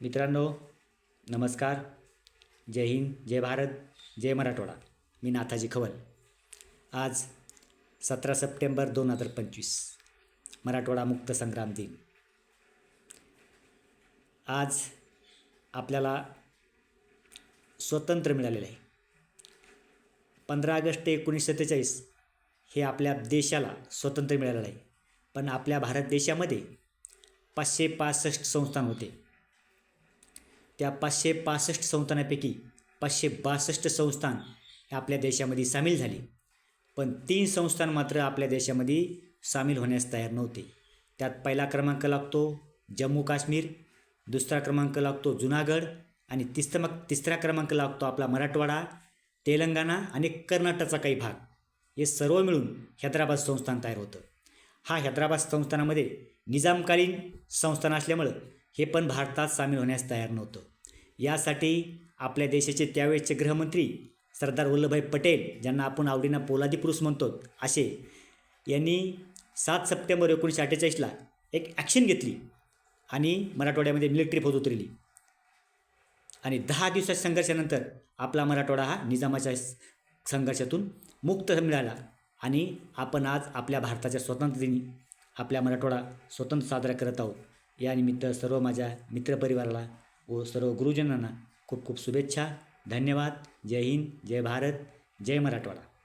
मित्रांनो नमस्कार. जय हिंद जय भारत जय मराठवाडा. मी नाथाजी खवल. आज सतरा सप्टेंबर दोन हजार पंचवीस मराठवाडा मुक्त संग्राम दिन. आज आपल्याला स्वतंत्र मिळालेलं आहे. पंधरा ऑगस्ट एकोणीसशे सत्तेचाळीस हे आपल्या देशाला स्वतंत्र मिळालेलं आहे. पण आपल्या भारत देशामध्ये पाचशे पासष्ट संस्थान होते. त्या पाचशे पासष्ट संस्थानापैकी पाचशे बासष्ट संस्थान हे आपल्या देशामध्ये सामील झाली. पण तीन संस्थान मात्र आपल्या देशामध्ये सामील होण्यास तयार नव्हते. त्यात पहिला क्रमांक लागतो जम्मू काश्मीर दुसरा क्रमांक लागतो जुनागड आणि तिसरा तिसरा क्रमांक लागतो आपला मराठवाडा तेलंगणा आणि कर्नाटकचा काही भाग. हे सर्व मिळून हैदराबाद संस्थान तयार होतं. हा हैदराबाद संस्थानामध्ये निजामकालीन संस्थान असल्यामुळं हे पण भारतात सामील होण्यास तयार नव्हतं. यासाठी आपल्या देशाचे त्यावेळेचे गृहमंत्री सरदार वल्लभभाई पटेल ज्यांना आपण आवडीनं पोलादी पुरुष म्हणतो असे यांनी सात सप्टेंबर एकोणीसशे अठ्ठेचाळीसला एक ॲक्शन घेतली आणि मराठवाड्यामध्ये मिलिटरी फौज उतरली. आणि दहा दिवसाच्या संघर्षानंतर आपला मराठवाडा हा निजामाच्या संघर्षातून मुक्त मिळाला आणि आपण आज आपल्या भारताच्या स्वातंत्र्यदिनी आपल्या मराठवाडा स्वतंत्र साजरा करत आहोत. यानिमित्त सर्व माझ्या मित्रपरिवाराला व सर्व गुरुजनांना खूप खूप शुभेच्छा. धन्यवाद. जय हिंद. जय भारत. जय मराठवाडा.